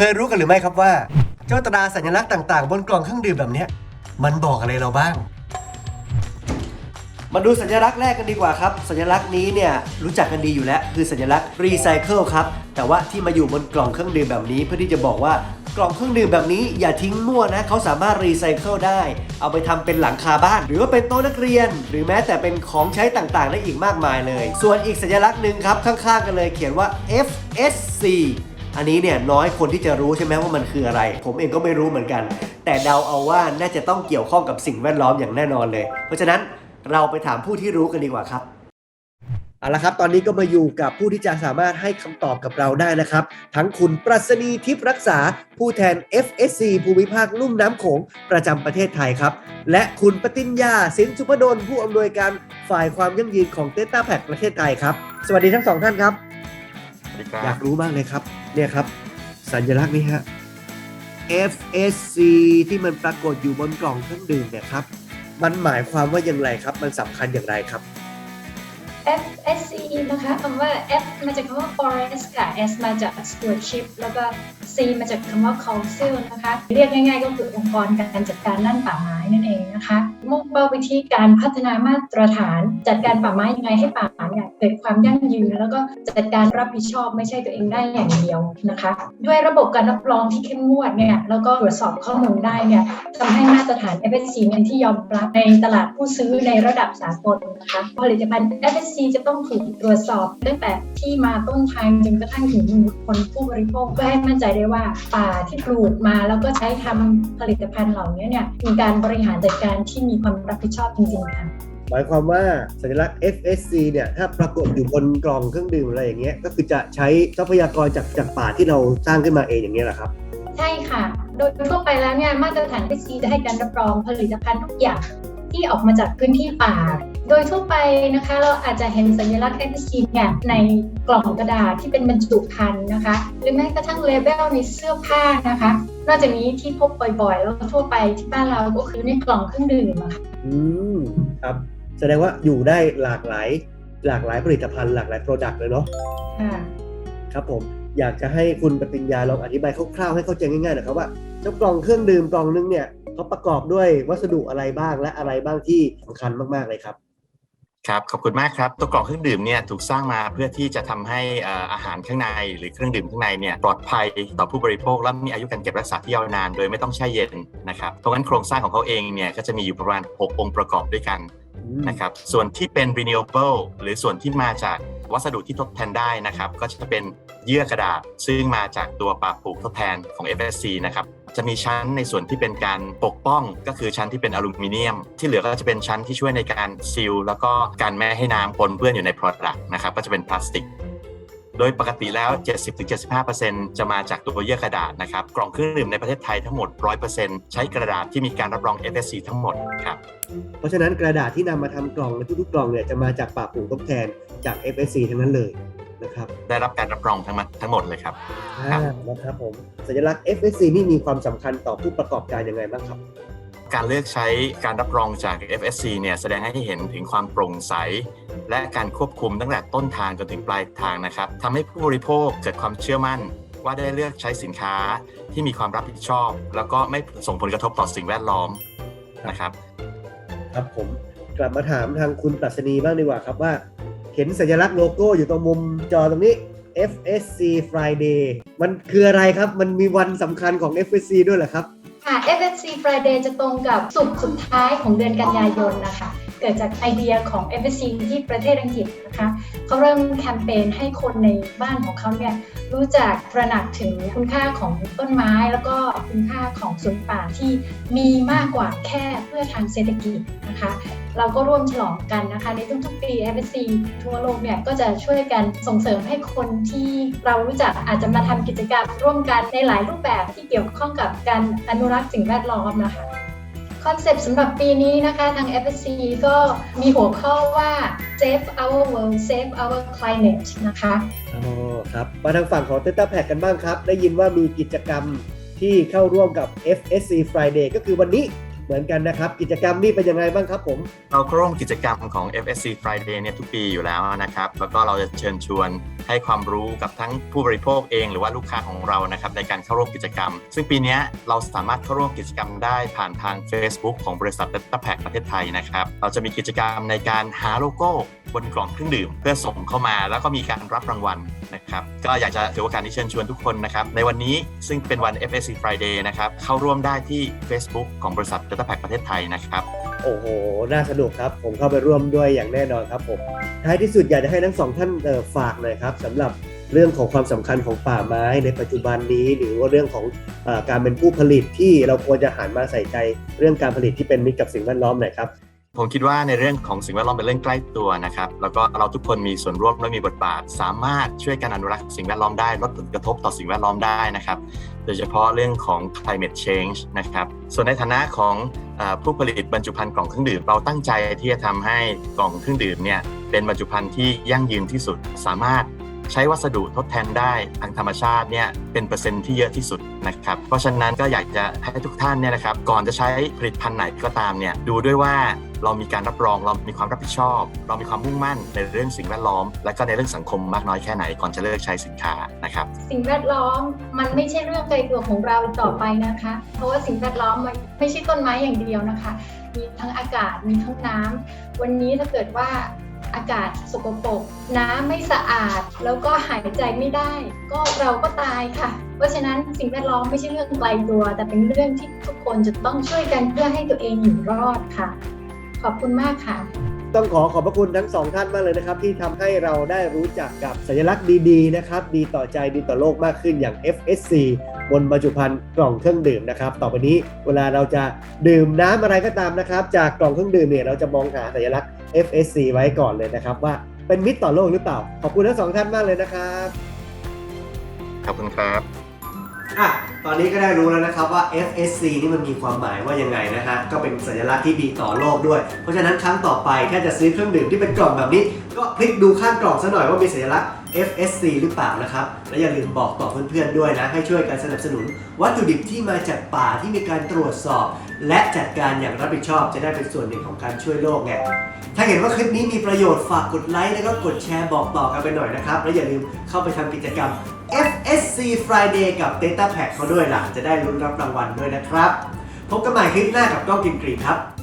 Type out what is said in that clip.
เคยรู้กันหรือไม่ครับว่า เจ้าตราสัญลักษณ์ต่าง ๆ บนกล่องเครื่องดื่มแบบนี้มันบอกอะไรเราบ้าง มาดูสัญลักษณ์แรกกันดีกว่าครับ สัญลักษณ์นี้เนี่ยรู้จักกันดีอยู่แล้วคือสัญลักษณ์รีไซเคิลครับแต่ว่าที่มาอยู่บนกล่องเครื่องดื่มแบบนี้ เพื่อที่จะบอกว่ากล่องเครื่องดื่มแบบนี้อย่าทิ้งมั่วนะเขาสามารถรีไซเคิลได้ เอาไปทำเป็นหลังคาบ้าน หรือว่าเป็นโต๊ะนักเรียน หรือแม้แต่เป็นของใช้ต่างๆ ได้อีกมากมายเลย ส่วนอีกสัญลักษณ์หนึ่งครับข้างๆกันเลยเขียนว่า FSC อันนี้เนี่ยน้อยคนที่จะรู้ใช่ไหมว่ามันคืออะไร ผมเองก็ไม่รู้เหมือนกัน แต่เดาเอาว่าน่าจะต้องเกี่ยวข้องกับสิ่งแวดล้อมอย่างแน่นอนเลย เพราะฉะนั้นเราไปถามผู้ที่รู้กันดีกว่าครับเอาละครับ ตอนนี้ก็มาอยู่กับผู้ที่จะสามารถให้คำตอบกับเราได้นะครับ ทั้งคุณปรัชนีทิพย์รักษา ผู้แทน FSC ภูมิภาคลุ่มน้ำโขงประจำประเทศไทยครับ และคุณปติญญาสินสุพดลผู้อำนวยการฝ่ายความยั่งยืนของเตต้าแพคประเทศไทยครับ สวัสดีทั้งสองท่านครับ ดีครัอยาบกรู้มากเลยครับ เนี่ยครับ สัญลักษณ์นี้ฮะ FSC ที่มันปรากฏอยู่บนกล่องเครื่องดื่มเนี่ยครับ มันหมายความว่าอย่างไรครับ มันสำคัญอย่างไรครับ FSC นะคะคำว่า F มาจากคำว่า forest ค่ะ S มาจาก stewardship แล้วก็ C มาจากคำว่า council นะคะ เรียกง่ายๆก็คือองค์กรการจัดการด้านป่าไม้นั่นเองนะคะ มุ่งเป้าไปที่การพัฒนามาตรฐาน จัดการป่าไม้ยังไงให้ป่าไม้เนี่ยเกิดความยั่งยืน แล้วก็จัดการรับผิดชอบไม่ใช่ตัวเองได้อย่างเดียวนะคะ ด้วยระบบการรับรองที่เข้มงวดเนี่ยแล้วก็ตรวจสอบข้อมูลได้เนี่ยทำให้มาตรฐาน FSC เป็นที่ยอมรับในตลาดผู้ซื้อในระดับสากลนะคะผลิตภัณฑ์ FSC จะต้องถูกตรวจสอบตั้งแต่ที่มาต้นทางจนกระทั่งถึงมือคนผู้บริโภคเพื่อให้มั่นใจได้ว่าป่าที่ปลูกมาแล้วก็ใช้ทำผลิตภัณฑ์เหล่านี้เนี่ยมีการบริหารจัดการที่มีความรับผิดชอบจริงๆค่ะหมายความว่าสัญลักษณ์ FSC เนี่ยถ้าปรากฏอยู่บนกล่องเครื่องดื่มอะไรอย่างเงี้ยก็คือจะใช้ทรัพยากรจากจากป่าที่เราสร้างขึ้นมาเองอย่างเงี้ยเหรอครับ ใช่ค่ะ โดยทั่วไปแล้วเนี่ยมาตรฐาน FSC จะให้การรับรองผลิตภัณฑ์ทุกอย่างที่ออกมาจากพื้นที่ป่า โดยทั่วไปนะคะเราอาจจะเห็นสัญลักษณ์ FSC เนี่ยในกล่องกระดาษที่เป็นบรรจุภัณฑ์นะคะ หรือแม้กระทั่งเลเบลในเสื้อผ้านะคะนอกจากนี้ที่พบบ่อยๆ แล้วก็ทั่วไปที่บ้านเราก็คือในกล่องเครื่องดื่มอะค่ะอืมครับ แสดงว่าอยู่ได้หลากหลาย หลากหลายผลิตภัณฑ์หลากหลายโปรดักต์เลยเนาะค่ะครับผมอยากจะให้คุณปติญญาลองอธิบายคร่าวๆให้เข้าใจง่ายๆหนะครับว่าเจ้ากล่องเครื่องดื่มกล่องนึงเนี่ยเขาประกอบด้วยวัสดุอะไรบ้างและอะไรบ้างที่สำคัญมากๆเลยครับ ครับขอบคุณมากครับตัวกล่องเครื่องดื่มเนี่ยถูกสร้างมาเพื่อที่จะทำให้เอ่ออาหารข้างในหรือเครื่องดื่มข้างในเนี่ยปลอดภัยต่อผู้บริโภคและมีอายุการเก็บรักษาที่ยาวนานโดยไม่ต้องแช่เย็นนะครับเพราะงั้นโครงสร้างของเขาเองเนี่ยก็จะมีอยู่ประมาณ 6 องค์ประกอบด้วยกันนะครับส่วนที่เป็น renewable หรือส่วนที่มาจากวัสดุที่ทดแทนได้นะครับ ก็จะเป็นเยื่อกระดาษซึ่งมาจากตัวป่าปลูกทดแทนของ FSC นะครับ จะมีชั้นในส่วนที่เป็นการปกป้องก็คือชั้นที่เป็นอลูมิเนียม ที่เหลือก็จะเป็นชั้นที่ช่วยในการซีลแล้วก็การไม่ให้น้ำปนเปื้อนอยู่ใน Product นะครับก็จะเป็นพลาสติกโดยปกติแล้ว 70-75%จะมาจากตัวเยื่อกระดาษนะครับ กล่องเครื่องดื่มในประเทศไทยทั้งหมด 100%ใช้กระดาษที่มีการรับรอง FSC ทั้งหมดครับ เพราะฉะนั้นกระดาษที่นำมาทำกล่องในทุกๆกล่องเนี่ยจะมาจากป่าปลูกทดแทนจาก FSC ทั้งนั้นเลย นะครับได้รับการรับรองทั้งหมดทั้งหมดเลยครับอ่านะครับผมสัญลักษณ์ FSC นี่มีความสำคัญต่อผู้ประกอบการยังไงบ้างครับ การเลือกใช้การรับรองจาก FSC เนี่ยแสดงให้เห็นถึงความโปร่งใส และการควบคุมตั้งแต่ต้นทางจนถึงปลายทางนะครับทำให้ผู้บริโภคเกิดความเชื่อมั่นว่าได้เลือกใช้สินค้าที่มีความรับผิดชอบ แล้วก็ไม่ส่งผลกระทบต่อสิ่งแวดล้อมนะครับ ครับผมกลับมาถามทางคุณปรัชนีบ้างดีกว่าครับว่า เห็นสัญลักษณ์โลโก้อยู่ตรงมุมจอตรงนี้ FSC Friday มันคืออะไรครับ มันมีวันสำคัญของ FSC ด้วยเหรอครับ ค่ะ FSC Friday จะตรงกับสุกร์สุดท้ายของเดือนกันยายนนะคะ เกิดจากไอเดียของ FSC ที่ประเทศอังกฤษนะคะเขาเริ่มแคมเปญให้คนในบ้านของเขาเนี่ยรู้จักตระหนักถึงคุณค่าของต้นไม้ แล้วก็คุณค่าของสวนป่าที่มีมากกว่าแค่เพื่อทางเศรษฐกิจนะคะเราก็ร่วมฉลองกันนะคะในทุกๆปี FSC ทั่วโลกเนี่ยก็จะช่วยกันส่งเสริมให้คนที่เรารู้จักอาจจะมาทำกิจกรรมร่วมกันในหลายรูปแบบที่เกี่ยวข้องกับการอนุรักษ์สิ่งแวดล้อมนะคะ อนเซปต์สำหรับปีนี้นะคะทาง FSC ก็มีหัวข้อว่า Save Our World Save Our Climate นะคะอ๋อครับมาทางฝั่งของ Teta Pack กันบ้างครับ ได้ยินว่ามีกิจกรรมที่เข้าร่วมกับ FSC Friday ก็คือวันนี้ เหมือนกันนะครับ กิจกรรมนี่เป็นยังไงบ้างครับผม เราก็ร่วมกิจกรรมของ FSC Friday เนี่ยทุกปีอยู่แล้วนะครับ แล้วก็เราจะเชิญชวนให้ความรู้กับทั้งผู้บริโภคเอง หรือว่าลูกค้าของเรานะครับในการเข้าร่วมกิจกรรม ซึ่งปีนี้เราสามารถเข้าร่วมกิจกรรมได้ผ่านทาง Facebook ของบริษัทเดลต้าแพคประเทศไทยนะครับ เราจะมีกิจกรรมในการหาโลโก้ บนกล่องเครื่องดื่ม เพื่อส่งเข้ามาแล้วก็มีการรับรางวัลนะครับก็อยากจะถือโอกาสนี้เชิญชวนทุกคนนะครับในวันนี้ซึ่งเป็นวัน FSC Friday นะครับเข้าร่วมได้ที่ Facebook ของบริษัท Data Pack ประเทศไทยนะครับโอ้โห น่าสนุกครับ ผมเข้าไปร่วมด้วยอย่างแน่นอนครับผมท้ายที่สุดอยากจะให้ทั้งสองท่านฝากหน่อยครับสำหรับเรื่องของความสำคัญของป่าไม้ในปัจจุบันนี้ หรือว่าเรื่องของอการเป็นผู้ผลิตที่เราควรจะหันมาใส่ใจ เรื่องการผลิตที่เป็นมิตรกับสิ่งแวดล้อมหน่อยครับ ผมคิดว่าในเรื่องของสิ่งแวดล้อมเป็นเรื่องใกล้ตัวนะครับ แล้วก็เราทุกคนมีส่วนร่วมและมีบทบาท สามารถช่วยกันอนุรักษ์สิ่งแวดล้อมได้ลดผลกระทบต่อสิ่งแวดล้อมได้นะครับ โดยเฉพาะเรื่องของ climate change นะครับ ส่วนในฐานะของผู้ผลิตบรรจุภัณฑ์กล่องเครื่องดื่ม เราตั้งใจที่จะทำให้กล่องเครื่องดื่มเนี่ยเป็นบรรจุภัณฑ์ที่ยั่งยืนที่สุดสามารถ ใช้วัสดุทดแทนได้ทางธรรมชาติเนี่ยเป็นเปอร์เซ็นต์ที่เยอะที่สุดนะครับเพราะฉะนั้นก็อยากจะให้ทุกท่านเนี่ยนะครับก่อนจะใช้ผลิตภัณฑ์ไหนก็ตามเนี่ยดูด้วยว่าเรามีการรับรองเรามีความรับผิดชอบ เรามีความมุ่งมั่นในเรื่องสิ่งแวดล้อม และก็ในเรื่องสังคมมากน้อยแค่ไหนก่อนจะเลิกใช้สินค้านะครับ สิ่งแวดล้อมมันไม่ใช่เรื่องไกลตัวของเราต่อไปนะคะ เพราะว่าสิ่งแวดล้อมมันไม่ใช่ต้นไม้อย่างเดียวนะคะ มีทั้งอากาศมีทั้งน้ำวันนี้ถ้าเกิดว่า อากาศสกปรกน้ำไม่สะอาด แล้วก็หายใจไม่ได้ ก็เราก็ตายค่ะ เพราะฉะนั้นสิ่งแวดล้อมไม่ใช่เรื่องไกลตัว แต่เป็นเรื่องที่ทุกคนจะต้องช่วยกันเพื่อให้ตัวเองอยู่รอดค่ะ ขอบคุณมากค่ะ ต้องขอขอบพระคุณทั้งสองท่านมากเลยนะครับ ที่ทำให้เราได้รู้จักกับสัญลักษณ์ดีๆนะครับ ดีต่อใจดีต่อโลกมากขึ้นอย่าง FSC บนบรรจุภัณฑ์กล่องเครื่องดื่มนะครับ ต่อไปนี้เวลาเราจะดื่มน้ำอะไรก็ตามนะครับ จากกล่องเครื่องดื่มเนี่ยเราจะมองหาสัญลักษณ์ FSC ไว้ก่อนเลยนะครับ ว่าเป็นมิตรต่อโลกหรือเปล่า ขอบคุณทั้งสองท่านมากเลยนะครับขอบคุณครับอะตอนนี้ก็ได้รู้แล้วนะครับว่า FSC นี่มันมีความหมายว่ายังไงนะฮะ ก็เป็นสัญลักษณ์ที่ดีต่อโลกด้วย เพราะฉะนั้นครั้งต่อไปถ้าจะซื้อเครื่องดื่มที่เป็นกล่องแบบนี้ ก็พลิกดูข้างกล่องซะหน่อยว่ามีสัญลักษณ์ FSC หรือเปล่านะครับ และอย่าลืมบอกต่อเพื่อนๆด้วยนะ ให้ช่วยกันสนับสนุน วัตถุดิบที่มาจากป่าที่มีการตรวจสอบ และจัดการอย่างรับผิดชอบจะได้เป็นส่วนหนึ่งของการช่วยโลกไงถ้าเห็นว่าคลิปนี้มีประโยชน์ฝากกดไลค์แล้วก็กดแชร์บอกต่อกันไปหน่อยนะครับ และอย่าลืมเข้าไปทำกิจกรรม FSC Friday กับ Data Pack เขาด้วยล่ะ จะได้รุ้นรับรางวัลด้วยนะครับ พบกันใหม่คลิปหน้ากับก้องกินกรีครับ